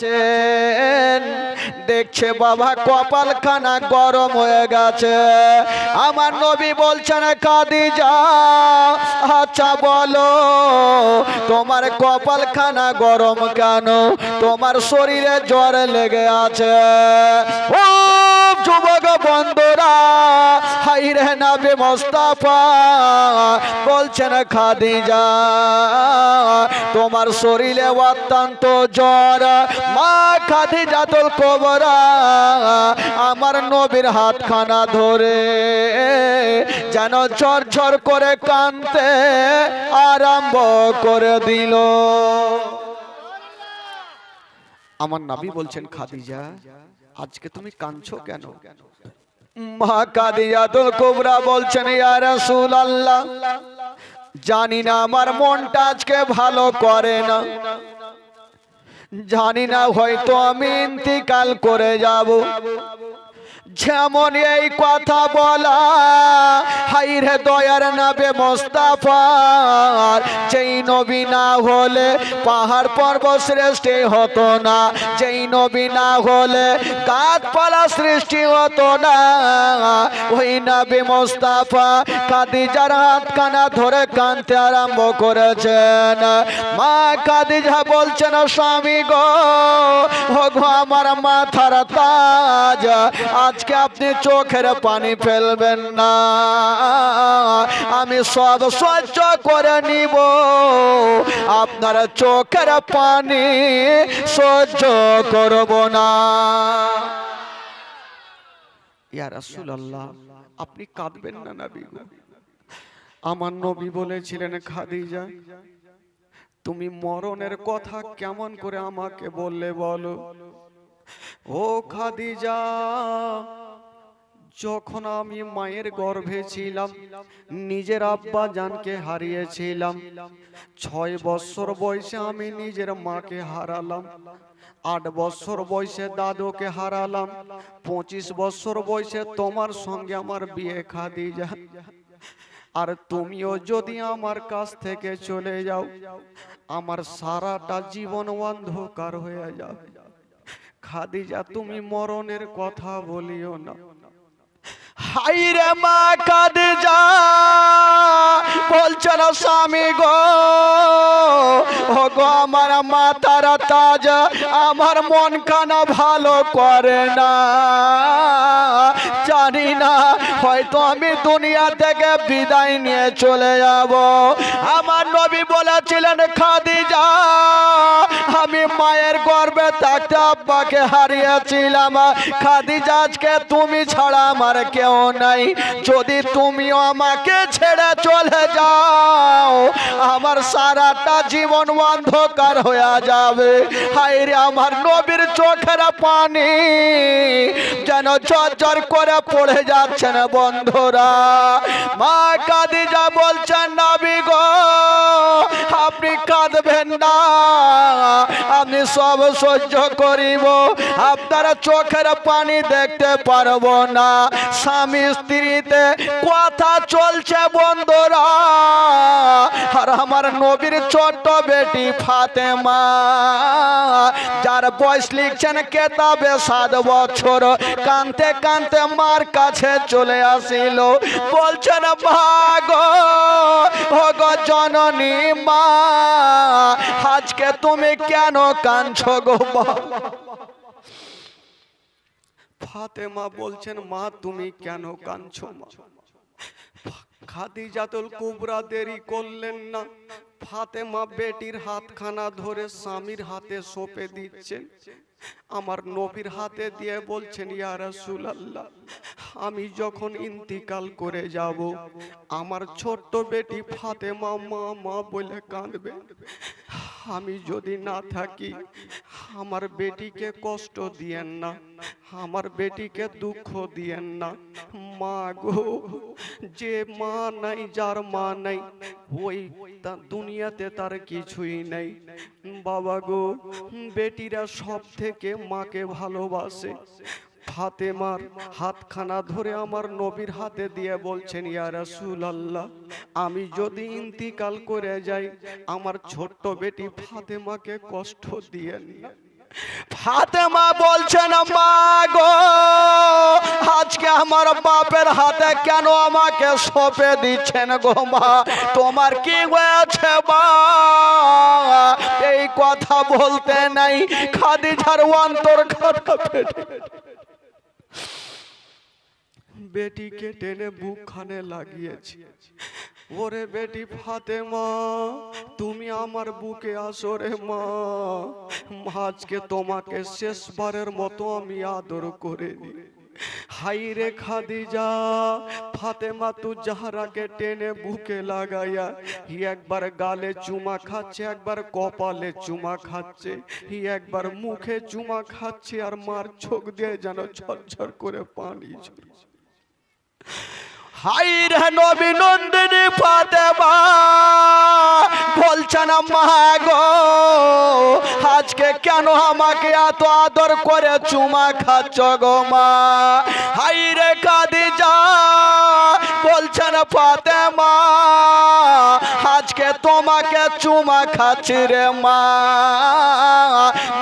আছেন দেখছে বাবা কপালখানা গরম হয়ে গেছে। আমার নবী বলছেন, খাদিজা আচ্ছা বলো, তোমার কপালখানা গরম কেন? তোমার শরীরে জ্বর লেগে আছে। ও যুবক বন্ধুরা, হাই রে নাবে মোস্তাফা, বলছেন খাদিজা, তোমার শরীরে অত্যন্ত জ্বর। মা খাদিজা তোল কবরা, আমার নবীর হাতখানা ধরে যেন ঝর ঝর করে কানতে আরম্ভ করে দিল। আমার নাবি বলছেন, খাদিজা আজকে তুমি কাঁদছো কেন? মা কাদিয়াতুল কুবরা বলছেন ইয়া রাসূলুল্লাহ জানি না আমার মনটা আজকে ভালো করে না। জানি না হয়তো আমি ইন্তিকাল করে যাব। যেমন এই কথা বলা হাই রে দয়ার নাবে মোস্তাফার যেই নবী না হলে পাহাড় পর্বত সৃষ্টি হতো না, যেই নবী না হলে গাছপালা সৃষ্টি হতো না। ওই নাবি মোস্তাফা কাদিজার হাত কানা ধরে কানতে আরম্ভ করেছেন। মা কাদিজা বলছেন, স্বামী গো আমার মাথার তাজ আজকে আপনি চোখের পানি ফেলবেন না। আমি সব সহ্য করে নিব। আপনার চোখের পানি সহ্য করব না। আপনি কাঁদবেন না নবী আমার নবী বলেছিলেন, খাদিজা, তুমি মরণের কথা কেমন করে আমাকে বললে বলো? ও খাদিজা, যখন আমি মায়ের গর্ভে ছিলাম, নিজের আব্বা জানকে হারিয়েছিলাম, ছয় বছর বয়সে আমি নিজের মাকে হারালাম, আট বছর বয়সে দাদুকে হারালাম, পঁচিশ বছর বয়সে তোমার সঙ্গে আমার বিয়ে খাদিজা। আর তুমিও যদি আমার কাছ থেকে চলে যাও, আমার সারাটা জীবন অন্ধকার হয়ে যাবে। খাদিজা তুমি মরণের কথা বলিও না। হাই রে মা খাদিজা বলছে না স্বামী গো। গো আমার মাতার তাজ আমার মন কানা ভালো করে না। জানি না। হয়তো আমি দুনিয়া থেকে বিদায় নিয়ে চলে যাব। আমার নবী বলেছিলেন, খাদিজা, আমি মায়ের গর্বে থাকতে আব্বাকে হারিয়েছিলাম। খাদিজা, আজকে তুমি ছাড়া আমার কেউ নাই। যদি তুমিও আমাকে ছেড়ে চলে যাও, আমার সারাটা জীবন অন্ধকার হয়ে যাবে। হাইরে আমার নবীর চোখের পানি যেন ঝরঝর করে পড়ে যাচ্ছেন বন্ধুরা। মা কাদিজা বলছেন, নবী গো, আপনি কাঁদবেন না। আমি সব সহ্য করিব। আপনারা চোখের পানি দেখতে পারব না। স্বামী স্ত্রীতে কথা চলছে বন্ধুরা। আর আমার নবীর ছোট্ট বেটি ফাতেমা, যার বয়স লিখছেন কেতাবে সাত বছর। কানতে কানতে মার কাছে চলে আসিল। বলছেন ভাগ, ভগ জননী মা, আজকে তুমি কেন কাঁদছো গো? ফাতেমা বলছেন, মা, তুমি কেন কাঁদছো মা? খাদিজাতুল কুবরা দেরি করলেন না। ফাতেমা বেটির হাতখানা ধরে স্বামীর হাতে সঁপে দিচ্ছেন। আমার নবীর হাতে দিয়ে বলছেন ইয়া রাসূলুল্লাহ আমি যখন ইন্তিকাল করে যাব আমার ছোট্ট বেটি ফাতেমা মা মা বলে কাঁদবে আমি যদি না থাকি, আমার বেটিকে কষ্ট দিয়েন না, আমার বেটিকে দুঃখ দিয়েন না। মা গো, যে মা নাই, যার মা নাই, ওই দুনিয়াতে তার কিছুই নাই। বাবা গো, বেটিরা সব থেকে মাকে ভালোবাসে। ফাতেমার হাতখানা ধরে আমার নবীর হাতে দিয়ে বলছেন, ইয়া রাসূলুল্লাহ, আমি যদি ইন্তিকাল করে যাই, আমার ছোট্ট বেটি ফাতেমাকে কষ্ট দিয়ে না ফাতেমা বলছেন, মা গো, আজকে আমার বাপের হাতে কেন আমাকে সঁপে দিচ্ছেন গো মা? তোমার কি হয়েছে মা? এই কথা বলতে নাই। খাদিজার অন্তর খাটা পেটে বেটিকে টেনে বুকখানে লাগিয়েছি। ওরে বেটি ফাতেমা, তুমি আমার বুকে আসো রে মা। আজকে তোমাকে শেষবারের মতো আমি আদর করে নি হাই রে খাদিজা, ফাতেমা তু জাহারাকে টেনে বুকে লাগাইয়া হি একবার গালে চুমা খাচ্ছে, একবার কপালে চুমা খাচ্ছে, হি একবার মুখে চুমা খাচ্ছে আর মার চোখ দিয়ে যেন ঝরঝর করে পানি ঝরছে। হাই রে নবী নন্দিনী ফাতেমা, বলছেন মা গো, আজকে কেন আমাকে এত আদর করে চুমা খাচ্ছ গো মা? হাই রে কাদিজা বলছেন ফাতেমা, আজকে তোমাকে চুমা খাচ্ছি রে মা।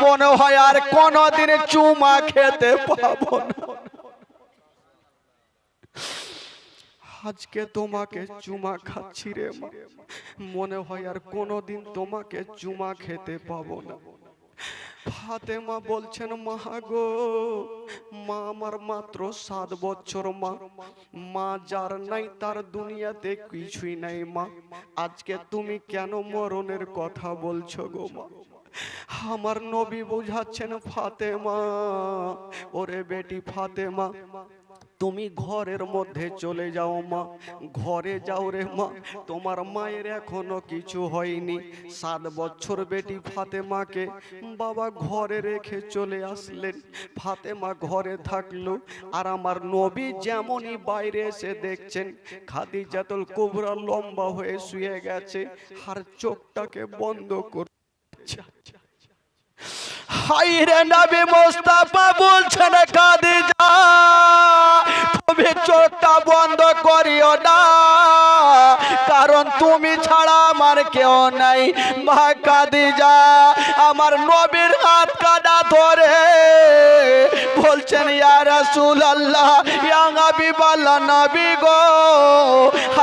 মনে হয় আর কোনোদিন চুমা খেতে পাবো না। আজকে তোমাকে চুমা খাচ্ছি রে মা। মনে হয় আর কোনোদিন তোমাকে চুমা খেতে পাবো না। ফাতেমা বলছেন, মা গো, মা আমার মাত্র সাত বছর মা। মা যার নাই তার দুনিয়াতে কিছুই নাই মা। আজকে তুমি কেন মরণের কথা বলছো গো মা? আমার নবী বুঝাচ্ছেন, ফাতেমা, ওরে বেটি ফাতেমা তুমি ঘরের মধ্যে চলে যাও মা, ঘরে যাও রে মা। তোমার মায়ের এখনও কিছু হয়নি। সাত বছর বেটি ফাতেমাকে বাবা ঘরে রেখে চলে আসলেন। ফাতেমা ঘরে থাকল আর আমার নবী যেমনই বাইরে এসে দেখছেন, খাদিজাতুল কুবরা লম্বা হয়ে শুয়ে গেছে আর চোখটাকে বন্ধ করে হাই রে নবী মোস্তাফা বলছেন, কাদিজা, তুমি চোখটা বন্ধ করিও না। কারণ তুমি ছাড়া আমার কেউ নাই। মা কাদিজা, আমার নবীর হাত কাটা ধরে বলছেন, ইয়া রাসূলুল্লাহ, ইয়া হাবিবাল্লাহ, নবী গো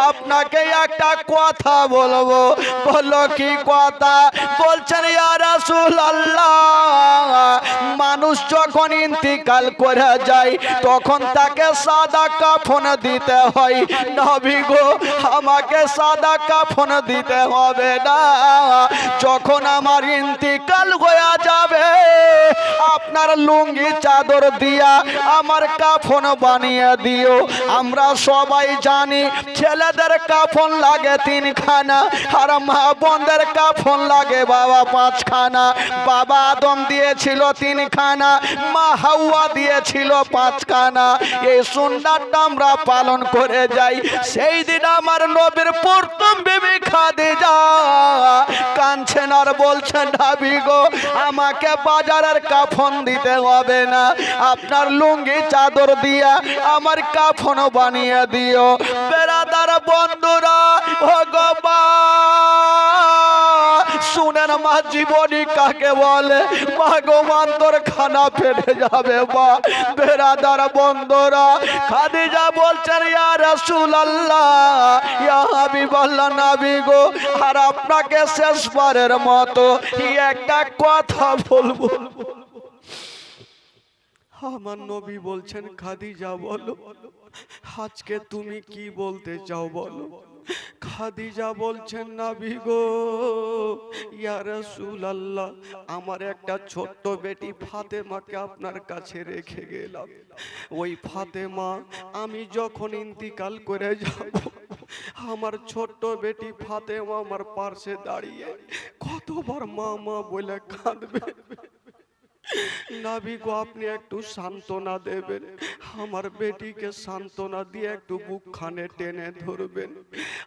আপনাকে একটা কথা বলব। বলো কি কথা? বলছেন মানুষ যখন ইন্তিকাল করে যায়, তখন তাকে সাদা কাফন দিতে হয়। নবী গো, আমাকে সাদা কাফন দিতে হবে না। যখন আমার ইন্তিকাল হয়ে যাবে, আপনার লুঙ্গি চাদর দিয়া আমার কাফন বানিয়ে দিও। আমরা সবাই জানি ছেলেদের কাফন লাগে তিনখানা, আর মা বোনদের কাফন লাগে বাবা পাঁচখানা। বাবা আদম দিয়েছিল তিনখানা, মা হাওয়া দিয়েছিল পাঁচখানা। এই সুন্দরটা আমরা পালন করে যাই। সেই দিন আমার নবীর প্রথম বিবি খাদিজা কাঁদছেন আর বলছেন ঢাবি গো, আমাকে বাজারের কাফন দিতে হবে না। আপনার লুঙ্গি চাদর দিয়া আমার কাফন বানিয়ে দিও। বেড়াদার বন্ধুরা ভগবান শুনেন মা, জীবনী কাকে বলে? ভগবান তোর খানা ফেটে যাবে বা বেড়াদার বন্ধুরা, খাদিজা বলছেন, ইয়া রাসূলুল্লাহ, ইয়া হাবিবাল্লাহ নবী গো। আর আপনাকে শেষবারের মতো একটা কথা বলব? আমার নবী বলছেন, খাদিজা বলো। আজকে তুমি কি বলতে চাও বলো? খাদিজা বলছেন নাবি গো ইয়া আল্লাহ আমার একটা ছোট্ট বেটি ফাতেমাকে আপনার কাছে রেখে গেলাম। ওই ফাতেমা আমি যখন ইন্তিকাল করে যাব আমার ছোট্ট বেটি ফাতেমা আমার পাশে দাঁড়িয়ে কতবার মা মা বলে কাঁদবে? নাবি গো আপনি একটু সান্ত্বনা দেবেন। আমার বেটিকে সান্ত্বনা দিয়ে একটু বুকখানে টেনে ধরবেন।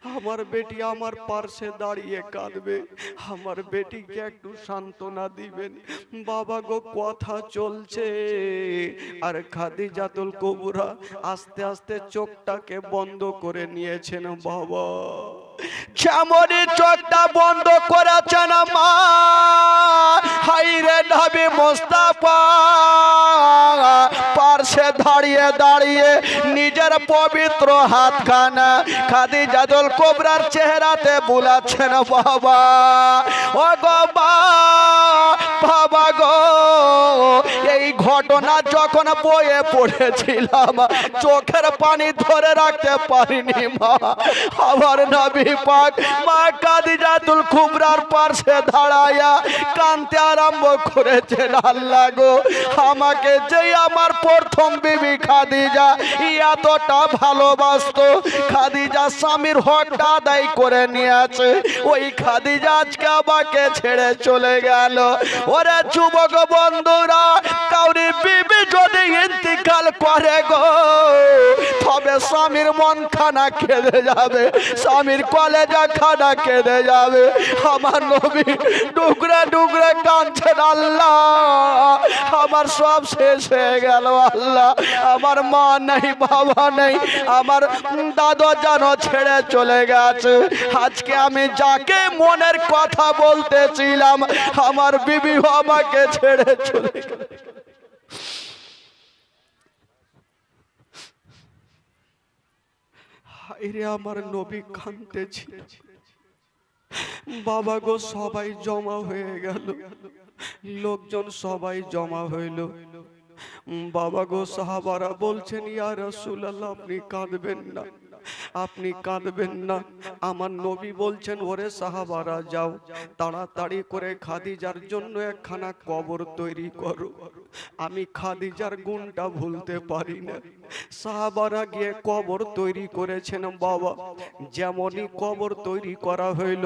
আমার বেটি আমার পার্শ্বে দাঁড়িয়ে কাঁদবে। আমার বেটিকে একটু সান্ত্বনা দিবেন। বাবা গো, কথা চলছে। আর খাদি খাদিজাতুল কবুরা আস্তে আস্তে চোখটাকে বন্ধ করে নিয়েছেন বাবা। যেমনই চোখটা বন্ধ করেছেন মা। হাইরে নবী মোস্তাফা। পার্শ্বে দাঁড়িয়ে দাঁড়িয়ে নিজের পবিত্র হাতখানা খাদি জাদুল কোবরার চেহারাতে বুলাচ্ছেন বাবা। ও গো মা, বাবা গো ঘটনা যখন বয়ে পড়েছিলাম, চোখের পানি ধরে রাখতে পারিনি মা। আমার নবী পাক মা কাদিজাতুল কুবরার পাশে দাঁড়ায়া কানতে আরম্ভ করেছেন, আল্লাহ গো, আমাকে যেই আমার প্রথম বিবি খাদিজা এতটা ভালোবাসতো, খাদিজা স্বামীর হকটা আদায় করে নিয়েছে। ওই খাদিজা আজকে আমাকে ছেড়ে চলে গেল। ওরে যুবক বন্ধুরা কাউরি বিবি যদি ইন্তিকাল করে গো, তবে স্বামীর মন খানা কেঁদে যাবে, স্বামীর কলেজা খানা কেঁদে যাবে। আমার নবী ডুকরে ডুকরে কাঁদছেন, আল্লাহ, আমার সব শেষ হয়ে গেল, আল্লাহ। আমার মা নেই, বাবা নেই, আমার দাদু যেন ছেড়ে চলে গেছে। আজকে আমি যাকে মনের কথা বলতেছিলাম, আমার বিবি আমাকে ছেড়ে চলে গেল হাইরে আমার নবী কাঁদতেছি বাবা গো, সবাই জমা হয়ে গেল। লোকজন সবাই জমা হইল। বাবা গো, সাহাবারা বলছেন, ইয়া রাসূলুল্লাহ, আপনি কাঁদবেন না। আপনি কাঁদবেন না। আমার নবী বলছেন, ওরে সাহাবারা, যাও, তাড়াতাড়ি করে খাদিজার জন্য একখানা কবর তৈরি করো। আমি খাদিজার গুণটা ভুলতে পারি না। সাহাবারা গিয়ে কবর তৈরি করেছেন, বাবা। যেমনই কবর তৈরি করা হইল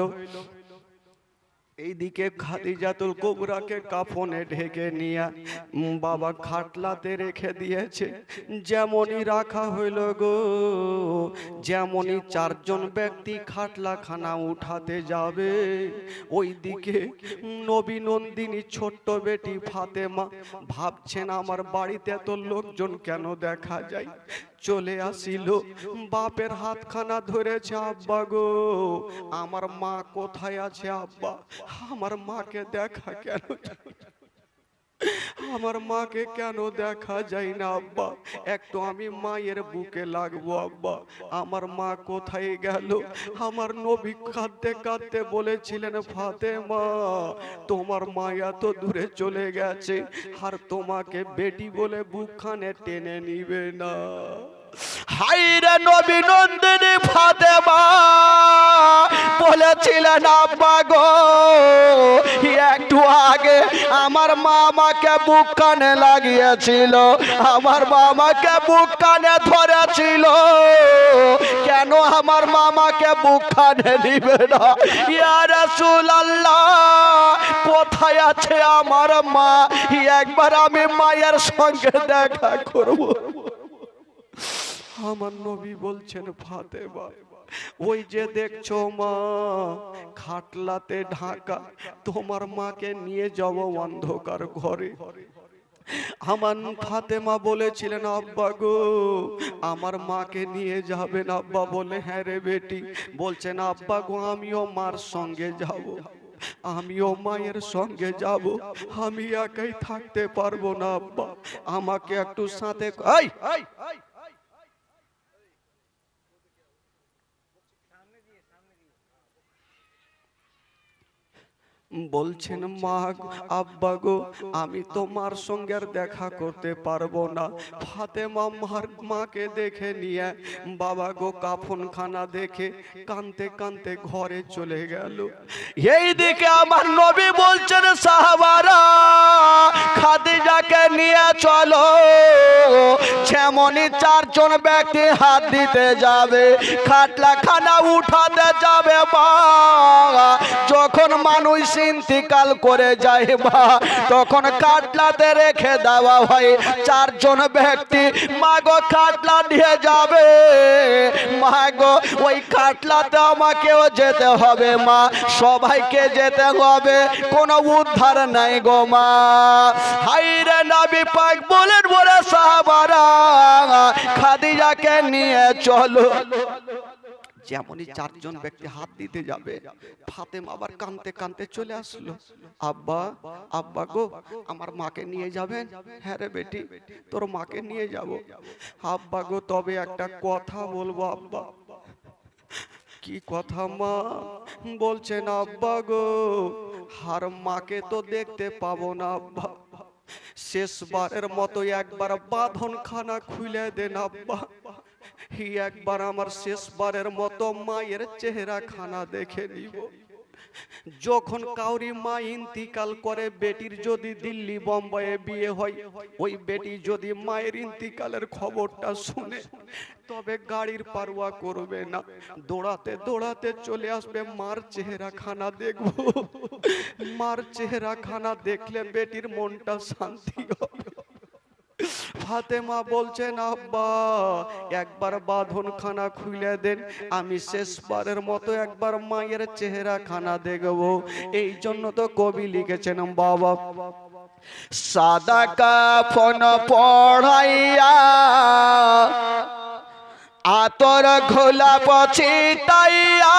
এইদিকে খাদিজাতুল কুবরাকে কাফনে ঢেকে নিয়ে বাবা খাটলাতে রেখে দিয়েছে। যেমনই রাখা হইল গো যেমনই চারজন ব্যক্তি খাটলাখানা উঠাতে যাবে। ওইদিকে নবী নন্দিনী ছোট্ট বেটি ফাতেমা ভাবছেন আমার বাড়িতে এত লোকজন কেন দেখা যায়? চলে আসিল। বাপের হাতখানা ধরেছে আব্বা গো। আমার মা কোথায় আছে আব্বা? আমার মাকে দেখা কেন আমার মাকে কেন দেখা যায় না আব্বা? একটু আমি মায়ের বুকে লাগবো আব্বা। আমার মা কোথায় গেল? আমার নবী কাঁদতে কাঁদতে বলেছিলেন ফাতেমা তোমার মা এত দূরে চলে গেছে। আর তোমাকে বেটি বলে বুকখানে টেনে নিবে না। হাইরে নবী নন্দিনী ফাতেমা বলেছিলেন, আব্বা গো, একটু আগে আমার মা আমাকে বুক কানে লাগিয়েছিল, আমার মামাকে বুক কানে ধরেছিল। কেন আমার মামাকে বুক কানে নিবে না? ইয়া রাসূলুল্লাহ, কোথায় আছে আমার মা? একবার আমি মায়ের সঙ্গে দেখা করব। আমার নবী বলছেন, ফাতেমা, ওই যে দেখছ মা, খাটলাতে ঢাকা, তোমার মাকে নিয়ে যাব অন্ধকার ঘরে। আমার ফাতেমা বলেছিলেন, আব্বা গো, আমার মাকে নিয়ে যাবেন আব্বা বলে হ্যাঁ রে বেটি। বলছেন, আব্বা গো, আমিও মার সঙ্গে যাব, আমিও মায়ের সঙ্গে যাব, আমি একাই থাকতে পারব না আব্বা। আমাকে একটু সাথে বলছেন, মা আব্বা গো, আমি তোমার সঙ্গে আর দেখা করতে পারব না। ফাতেমা মার মাকে দেখে নিয়ে বাবা গো কাফনখানা দেখে কানতে কানতে ঘরে চলে গেল। এই দিকে আমার নবী বলছেন, সাহাবারা খাদিজাকে নিয়ে চলো। যেমনই চারজন ব্যক্তি হাত দিতে যাবে, খাটলা খানা উঠাতে যাবে বা। যখন মানুষ ইন্তিকাল করে যায় বা, তখন কাটলাতে রেখে দেওয়া হয়। চারজন ব্যক্তি, মাগো কাটলা নিয়ে যাবে। মাগো, ওই কাটলাতে আমাকেও যেতে হবে, মা। সবাইকে যেতে হবে। কোনো উদ্ধার নাই গো, মা। হাইরে নবী পাক বলেন বলে সাহাবারা, খাদিজাকে নিয়ে চলো। যেমনই চারজন ব্যক্তি হাত দিতে যাবে, ফাতেমা আবার কানতে কানতে চলে আসলো। আব্বা আব্বা গো, আমার মাকে নিয়ে যাবেন? হ্যাঁ রে বেটি, তোর মাকে নিয়ে যাব। আব্বা গো, তবে একটা কথা বলব, আব্বা। কি কথা, মা? বলছেন, আব্বা গো, হার মাকে তো দেখতে পাবো না, আব্বা। শেষবারের মতো একবার বাঁধন খানা খুলে দেন আব্বা। একবার আমার শেষবারের মতো মায়ের চেহারা খানা দেখে নিব। যখন কাউরি মা ইন্তিকাল করে, বেটির যদি দিল্লি বোম্বাইয়ে বিয়ে হয়, ওই বেটি যদি মায়ের ইন্তিকালের খবরটা শুনে, তবে গাড়ির পারোয়া করবে না। দৌড়াতে দৌড়াতে চলে আসবে, মার চেহারা খানা দেখব। মার চেহারা খানা দেখলে বেটির মনটা শান্তি হবে। ফাতেমা বলছেন, আব্বা, একবার বাঁধন খানা খুলে দেন, আমি শেষবারের মতো একবার মায়ের চেহারা খানা দেখব। এই জন্য তো কবি লিখেছেন, বাবা, সাদা কাফন পড়াইয়া আতর ঘোলা পছিটাইয়া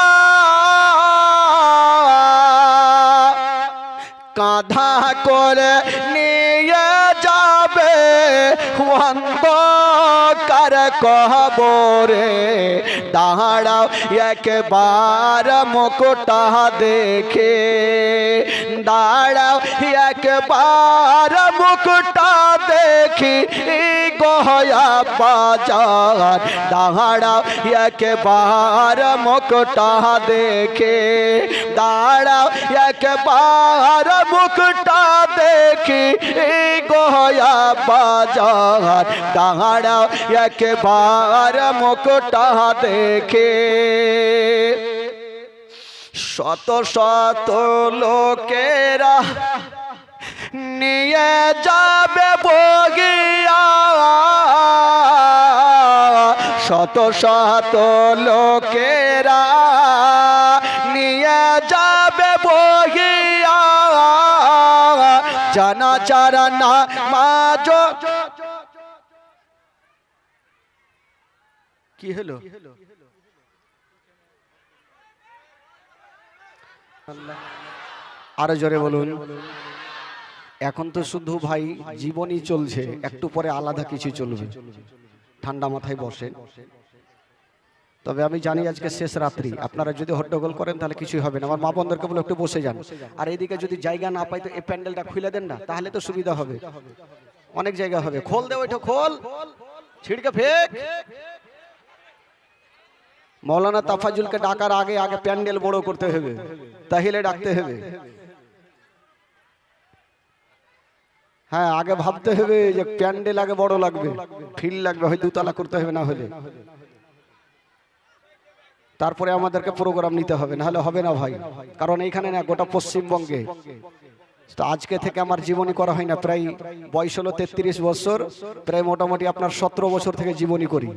কাঁধা করে নিয়ে অন্ধকার কবরে? দাঁড়াও, একবার মুকুটা দেখে। দাঁড়াও, একবার মুকুটা দেখি। গয়া বাজার। দাঁড়াও, একবার মুকুটা দেখে। দাঁড়াও, একবার মুকুটা দেখি গয়া বাজার। দাঁড়াও একবার মুকুটা দেখে। শত শত লোকেরা নিয়ে যাবে বগিয়া। শত শত লোকেরা নিয়ে যাবে বগিয়া। জানা চারা না মাজ কি হলো? আরও জোরে বলুন। এখন তো শুধু ভাই জীবনই চলছে, একটু পরে আলাদা কিছু চলবে। ঠান্ডা মাথায় বসে তবে আমি জানি আজকে শেষ রাত্রি। আপনারা যদি হট্টগোল করেন, তাহলে কিছুই হবে না। আমার মা বোনদেরকে বলে, একটু বসে যান। আর এইদিকে যদি জায়গা না পাই, তো এই প্যান্ডেলটা খুলে দেন না, তাহলে তো সুবিধা হবে। অনেক জায়গা হবে। খোল দে ওইটা, খোল। ছিড়কে ফেক। মৌলানা তাফাজুলকে ডাকার আগে আগে প্যান্ডেল বড় করতে হবে। তাহলে ডাকতে হবে। হ্যাঁ আগে ভাবতে হবে যে প্যান্ডেল আগে বড় লাগবে। ফিল লাগবে, হয় দুতলা করতে হবে না হলে। তারপরে আমাদেরকে প্রোগ্রাম নিতে হবে, নাহলে হবে না ভাই। কারণ এইখানে না গোটা পশ্চিমবঙ্গে। তো আজকে থেকে আমার জীবনী করা হয় না, প্রায় বয়স হলো তেত্রিশ বছর, প্রায় মোটামুটি আপনার সতেরো বছর থেকে জীবনী করি।